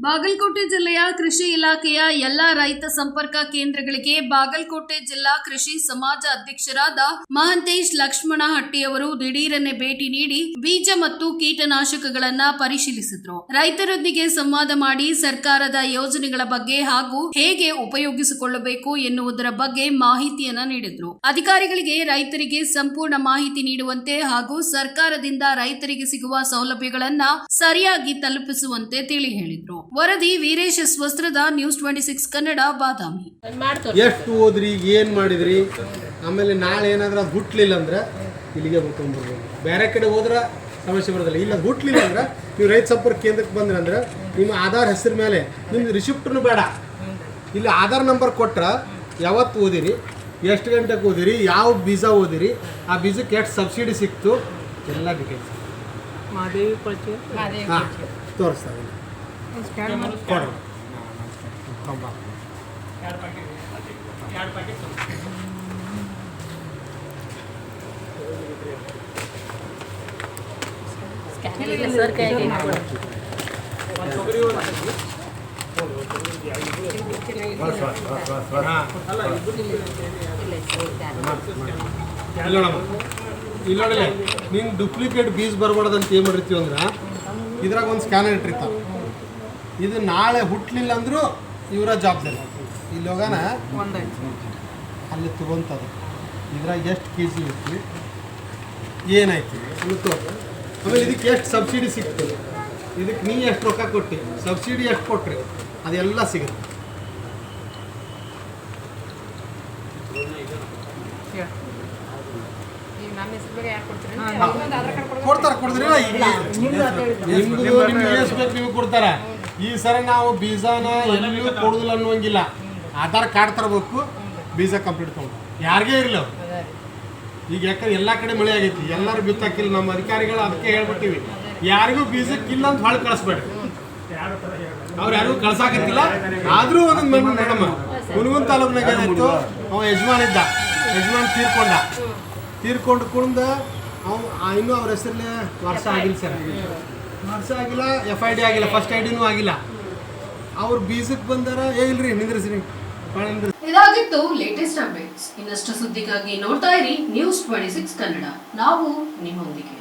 ಬಾಗಲಕೋಟೆ ಜಿಲ್ಲೆಯ ಕೃಷಿ ಇಲಾಖೆಯ ಎಲ್ಲ ರೈತ ಸಂಪರ್ಕ ಕೇಂದ್ರಗಳಿಗೆ ಬಾಗಲಕೋಟೆ ಜಿಲ್ಲಾ ಕೃಷಿ ಸಮಾಜ ಅಧ್ಯಕ್ಷರಾದ ಮಹಂತೇಶ್ ಲಕ್ಷ್ಮಣ ಹಟ್ಟಿಯವರು ದಿಢೀರನೆ ಭೇಟಿ ನೀಡಿ ಬೀಜ ಮತ್ತು ಕೀಟನಾಶಕಗಳನ್ನ ಪರಿಶೀಲಿಸಿದ್ರು. ರೈತರೊಂದಿಗೆ ಸಂವಾದ ಮಾಡಿ ಸರ್ಕಾರದ ಯೋಜನೆಗಳ ಬಗ್ಗೆ ಹಾಗೂ ಹೇಗೆ ಉಪಯೋಗಿಸಿಕೊಳ್ಳಬೇಕು ಎನ್ನುವುದರ ಬಗ್ಗೆ ಮಾಹಿತಿಯನ್ನ ನೀಡಿದ್ರು. ಅಧಿಕಾರಿಗಳಿಗೆ ರೈತರಿಗೆ ಸಂಪೂರ್ಣ ಮಾಹಿತಿ ನೀಡುವಂತೆ ಹಾಗೂ ಸರ್ಕಾರದಿಂದ ರೈತರಿಗೆ ಸಿಗುವ ಸೌಲಭ್ಯಗಳನ್ನ ಸರಿಯಾಗಿ ತಲುಪಿಸುವಂತೆ ತಿಳಿ ಹೇಳಿದ್ರು. ವರದಿ Veeresh Vastrad news twenty six Kannada Badami. ಎಷ್ಟು ಓದ್ರಿ ಏನು ಮಾಡಿದ್ರಿ? ಆಮೇಲೆ ನಾಳೆ ಏನಾದ್ರೂ ಅದು ಹುಟ್ಲಿಲ್ಲ ಅಂದ್ರೆ ಇಲ್ಲಿಗೆ ಬರ್ಕೊಂಡ್ಬರ್ಬೋದು. ಬೇರೆ ಕಡೆ ಹೋದ್ರ ಸಮಸ್ಯೆ ಬರೋದಿಲ್ಲ. ಇಲ್ಲ ಅದು ಹುಟ್ಲಿಲ್ಲ ಅಂದ್ರೆ ನೀವು ರೈತ ಸಂಪರ್ಕ ಕೇಂದ್ರಕ್ಕೆ ಬಂದ್ರೆ ಅಂದ್ರೆ ನಿಮ್ಮ ಆಧಾರ್ ಹೆಸರು ಮೇಲೆ ನಿಮ್ದು ರಿಸಿಪ್ಟ್ನು ಬೇಡ. ಇಲ್ಲಿ ಆಧಾರ್ ನಂಬರ್ ಕೊಟ್ರೆ ಯಾವತ್ತು ಓದಿರಿ ಎಷ್ಟು ಗಂಟೆಗೆ ಓದಿರಿ ಯಾವ ಬೀಜ ಓದಿರಿ ಆ ಬೀಜಕ್ಕೆ ಎಷ್ಟು ಸಬ್ಸಿಡಿ ಸಿಕ್ತು ಎಲ್ಲ ಡಿಟೇಲ್ಸ್ ಹಾಂ ತೋರಿಸ್ತಾರೆ ಕೊಡ್ರಿ ಸರ್ ಇಲ್ಲಿ ನೋಡಮ್ಮ ಇಲ್ಲಿ ನಿಂಗೆ ಡುಪ್ಲಿಕೇಟ್ ಬೀಸ್ ಬರ್ಬಾರ್ದಂತ ಅಂತ ಏನು ಮಾಡಿರ್ತೀವಿ ಅಂದ್ರೆ ಇದ್ರಾಗ ಒಂದು ಸ್ಕ್ಯಾನರ್ ಇಟ್ಟಿರ್ತಾವೆ ಇದು ನಾಳೆ ಹುಟ್ಟಲಿಲ್ಲ ಅಂದರೂ ಇವರ ಜವಾಬ್ದಾರಿ. ಇಲ್ಲಿ ಹೋಗೋಣ. ಅಲ್ಲಿ ತಗೊಂತದ. ಇದ್ರಾಗ ಎಷ್ಟು ಕೆ ಜಿ ಇತ್ತು ಏನಾಯ್ತು ಆಮೇಲೆ ಇದಕ್ಕೆ ಎಷ್ಟು ಸಬ್ಸಿಡಿ ಸಿಗ್ತದೆ ಇದಕ್ಕೆ ನೀ ಎಷ್ಟು ರೊಕ್ಕ ಕೊಟ್ಟಿ? ಸಬ್ಸಿಡಿ ಎಷ್ಟು ಕೊಟ್ರಿ? ಅದೆಲ್ಲ ಸಿಗುತ್ತೆ. ಕೊಡ್ತಾರ? ಕೊಡ್ತೀರಿ ನಿಮ್ದು ನಿಮ್ಗೆ ಎಷ್ಟು ಬೇಕು ನೀವು ಕೊಡ್ತಾರ. ಈ ಸರ ನಾವು ಬೀಜನ ಎಲ್ಲಿಯೂ ಕೊಡುದಿಲ್ಲ ಅನ್ನುವಂಗಿಲ್ಲ. ಆಧಾರ್ ಕಾರ್ಡ್ ತರಬೇಕು ಬೀಜ ಕಂಪ್ಲೀಟ್ ತಗೊಂಡು ಯಾರಿಗೇ ಇರಲಿ ಅವ್ರು. ಈಗ ಯಾಕಂದ್ರೆ ಎಲ್ಲ ಕಡೆ ಮಳೆ ಆಗೈತಿ ಎಲ್ಲರೂ ಬಿತ್ತಾಕಿಲ್ಲ ನಮ್ಮ ಅಧಿಕಾರಿಗಳು ಅದಕ್ಕೆ ಹೇಳ್ಬಿಟ್ಟಿವಿ. ಯಾರಿಗೂ ಬೀಜಕ್ಕಿಲ್ಲ ಅಂತ ಹೊಳ್ ಕಳಿಸ್ಬೇಡ್ರಿ. ಅವ್ರು ಯಾರಿಗೂ ಕಳ್ಸಾಕತ್ತಿಲ್ಲ ಆದ್ರೂ ಒಂದೊಂದು ಮೇಡಮ್ ಮೇಡಮ್ ಹುನಗುನ್ ತಾಲೂಕ್ನಾಗ ಏನಾಯ್ತು? ಅವ ಯಜಮಾನ್ ಇದ್ದ. ಯಜಮಾನ್ ತೀರ್ಕೊಂಡ. ತೀರ್ಕೊಂಡು ಕುಂದ ಅವ್ ಇನ್ನೂ ಅವ್ರ ಹೆಸರಲ್ಲೇ ವರ್ಷ ಆಗಿಲ್ಲ ಸರ್. ವರ್ಷ ಆಗಿಲ್ಲ ಎಫ್ ಐ ಡಿ ಆಗಿಲ್ಲ ಫಸ್ಟ್ ಐ ಡಿನೂ ಆಗಿಲ್ಲ. ಅವ್ರು ಬೀಜಕ್ಕೆ ಬಂದಾರ, ಏ ಇಲ್ರಿ ಇದಾಗಿತ್ತು ಲೇಟೆಸ್ಟ್ ಅಪ್ಡೇಟ್ಸ್ ಇನ್ನಷ್ಟು ಸುದ್ದಿಗಾಗಿ ನೋಡ್ತಾ ಇರಿ ನ್ಯೂಸ್ ಟ್ವೆಂಟಿ ಸಿಕ್ಸ್ ಕನ್ನಡ. ನಾವು ನಿಮ್ಮೊಂದಿಗೆ.